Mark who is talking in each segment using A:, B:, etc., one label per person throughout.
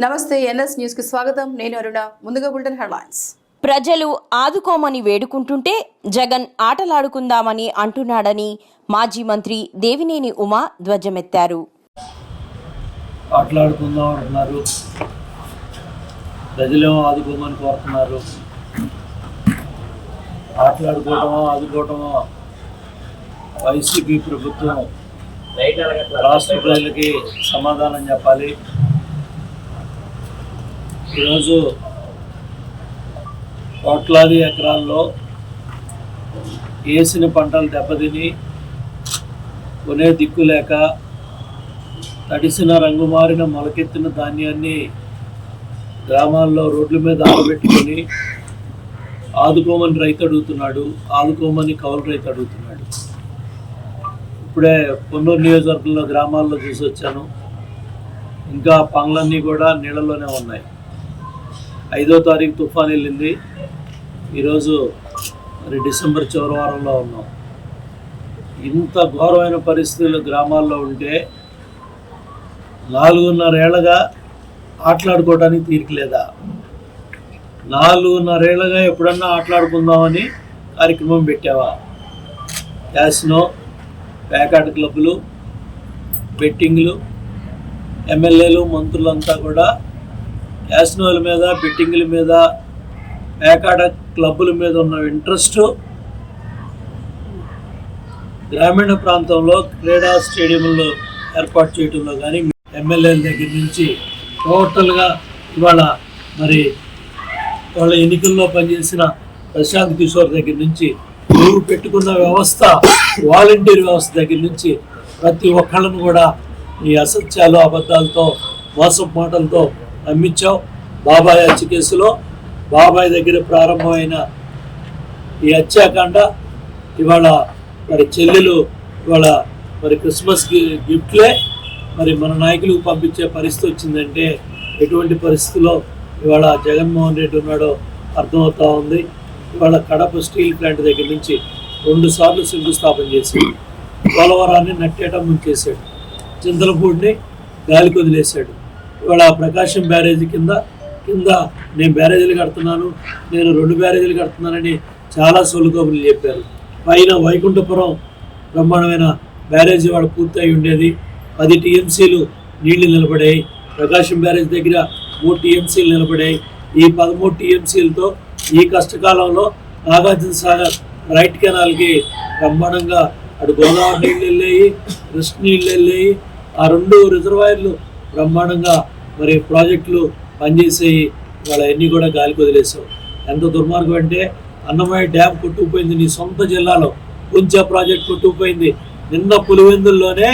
A: నమస్తే ఎన్ఎస్ న్యూస్కి స్వాగతం. నేను అరుణ. ముందుగా బులెటిన్ హెడ్లైన్స్.
B: ప్రజలు ఆదుకోమని వేడుకుంటుంటే జగన్ ఆటలాడుకుందామని అంటున్నాడని మాజీ మంత్రి దేవినేని ఉమా ధ్వజమెత్తారు.
C: ఆటలాడుకుందాం అంటున్నారు. ప్రజలేమో ఆదుకోమని కోరుతున్నారు. ఆటలాడుకోవటమో ఆదుకోవటమో? వైసీపీ ప్రభుత్వం రాష్ట్ర ప్రజలకి సమాధానం చెప్పాలి. ఈరోజు కోట్లాది ఎకరాల్లో వేసిన పంటలు దెబ్బతిని కొనే దిక్కు లేక తడిసిన రంగు మారిన మొలకెత్తిన ధాన్యాన్ని గ్రామాల్లో రోడ్ల మీద ఆరబెట్టుకొని ఆదుకోమని రైతు అడుగుతున్నాడు ఆదుకోమని కౌలు రైతు అడుగుతున్నాడు. ఇప్పుడే పొన్నూరు నియోజకవర్గంలో గ్రామాల్లో చూసి వచ్చాను ఇంకా పనులన్నీ కూడా నీళ్ళలోనే ఉన్నాయి. ఐదో తారీఖు తుఫాన్ వెళ్ళింది. ఈరోజు మరి డిసెంబర్ చివరి వారంలో ఉన్నాం. ఇంత ఘోరమైన పరిస్థితులు గ్రామాల్లో ఉంటే నాలుగున్నరేళ్ళగా ఆటలాడుకోవడానికి తీరికలేదా? నాలుగున్నరేళ్ళగా ఎప్పుడన్నా ఆటలాడుకుందామని కార్యక్రమం పెట్టావా? క్యాసినో ప్యాకాట్ క్లబ్లు బెట్టింగ్లు ఎమ్మెల్యేలు మంత్రులంతా కూడా క్యాసినోల మీద బెట్టింగ్ల మీద ప్యాకాట క్లబ్బుల మీద ఉన్న ఇంట్రెస్ట్ గ్రామీణ ప్రాంతంలో క్రీడా స్టేడియంలో ఏర్పాటు చేయడంలో కానీ ఎమ్మెల్యేల దగ్గర నుంచి టోటల్గా ఇవాళ మరి వాళ్ళ ఎన్నికల్లో పనిచేసిన ప్రశాంత్ కిషోర్ దగ్గర నుంచి నువ్వు పెట్టుకున్న వ్యవస్థ వాలంటీర్ వ్యవస్థ దగ్గర నుంచి ప్రతి ఒక్కళ్ళను కూడా ఈ అసత్యాలు అబద్ధాలతో మోసం మాటలతో అమ్మించాం బాబాయ్ హత్య కేసులో బాబాయ్ దగ్గర ప్రారంభమైన ఈ హత్యాకాండ ఇవాళ మరి చెల్లెలు ఇవాళ మరి క్రిస్మస్ గిఫ్ట్లే. మరి మన నాయకులకు పంపించే పరిస్థితి వచ్చిందంటే ఎటువంటి పరిస్థితిలో ఇవాళ జగన్మోహన్ రెడ్డి ఉన్నాడో అర్థమవుతా ఉంది. ఇవాళ కడప స్టీల్ ప్లాంట్ దగ్గర నుంచి రెండు సార్లు శంకుస్థాపన చేసి పోలవరాన్ని నట్టేట ముంచేశాడు. చింతలపూడిని గాలికి వదిలేశాడు. ఇవాళ ప్రకాశం బ్యారేజీ కింద కింద నేను బ్యారేజీలు కడుతున్నాను నేను రెండు బ్యారేజీలు కడుతున్నానని చాలా సొలుకబులు చెప్పారు. పైన వైకుంఠపురం బ్రహ్మాండమైన బ్యారేజీ వాడు పూర్తయి ఉండేది. పది టీఎంసీలు నీళ్ళు నిలబడాయి. ప్రకాశం బ్యారేజ్ దగ్గర మూడు టీఎంసీలు నిలబడాయి. ఈ పదమూడు టీఎంసీలతో ఈ కష్టకాలంలో నాగార్జున సాగర్ రైట్ కెనాల్కి బ్రహ్మాండంగా అటు గోదావరి నీళ్ళు వెళ్ళాయి కృష్ణ నీళ్ళు వెళ్ళాయి. ఆ రెండు రిజర్వాయర్లు బ్రహ్మాండంగా మరి ప్రాజెక్టులు పనిచేసేవి వాళ్ళ అన్నీ కూడా గాలికి వదిలేసావు ఎంత దుర్మార్గం అంటే అన్నమయ్య డ్యామ్ కొట్టుకుపోయింది నీ సొంత జిల్లాలో. కుంచా ప్రాజెక్ట్ కొట్టుకుపోయింది. నిన్న పులివెందుల్లోనే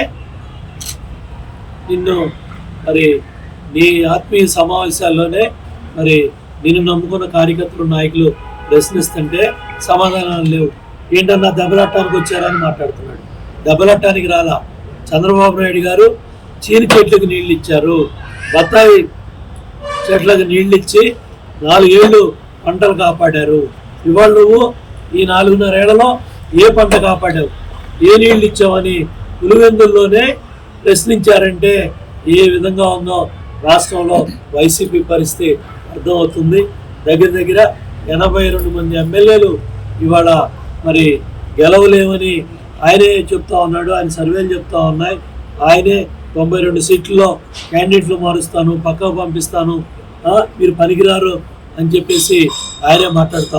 C: నిన్ను మరి నీ ఆత్మీయ సమావేశాల్లోనే మరి నిన్ను నమ్ముకున్న కార్యకర్తలు నాయకులు ప్రశ్నిస్తుంటే సమాధానాలు లేవు. ఏంటన్నా దెబ్బలాటానికి వచ్చారని మాట్లాడుతున్నాడు. దెబ్బలాటానికి రాలా. చంద్రబాబు నాయుడు గారు చీని చెట్లకు నీళ్ళు ఇచ్చారు. బత్తాయి చెట్లకు నీళ్ళు ఇచ్చి నాలుగేళ్ళు పంటలు కాపాడారు. ఇవాళ నువ్వు ఈ నాలుగున్నరేళ్ళలో ఏ పంట కాపాడావు? ఏ నీళ్ళు ఇచ్చావని పులివెందుల్లోనే ప్రశ్నించారంటే ఏ విధంగా ఉందో రాష్ట్రంలో వైసీపీ పరిస్థితి అర్థమవుతుంది. దగ్గర దగ్గర ఎనభై రెండు మంది ఎమ్మెల్యేలు ఇవాళ మరి గెలవలేమని ఆయనే చెప్తా ఉన్నాడు. ఆయన సర్వేలు చెప్తా ఉన్నాయి. ఆయనే తొంభై రెండు సీట్లలో క్యాండిడేట్లు మారుస్తాను పక్కకు పంపిస్తాను. ఆ, మీరు పనికిరారు అని చెప్పేసి ఆయనే మాట్లాడుతా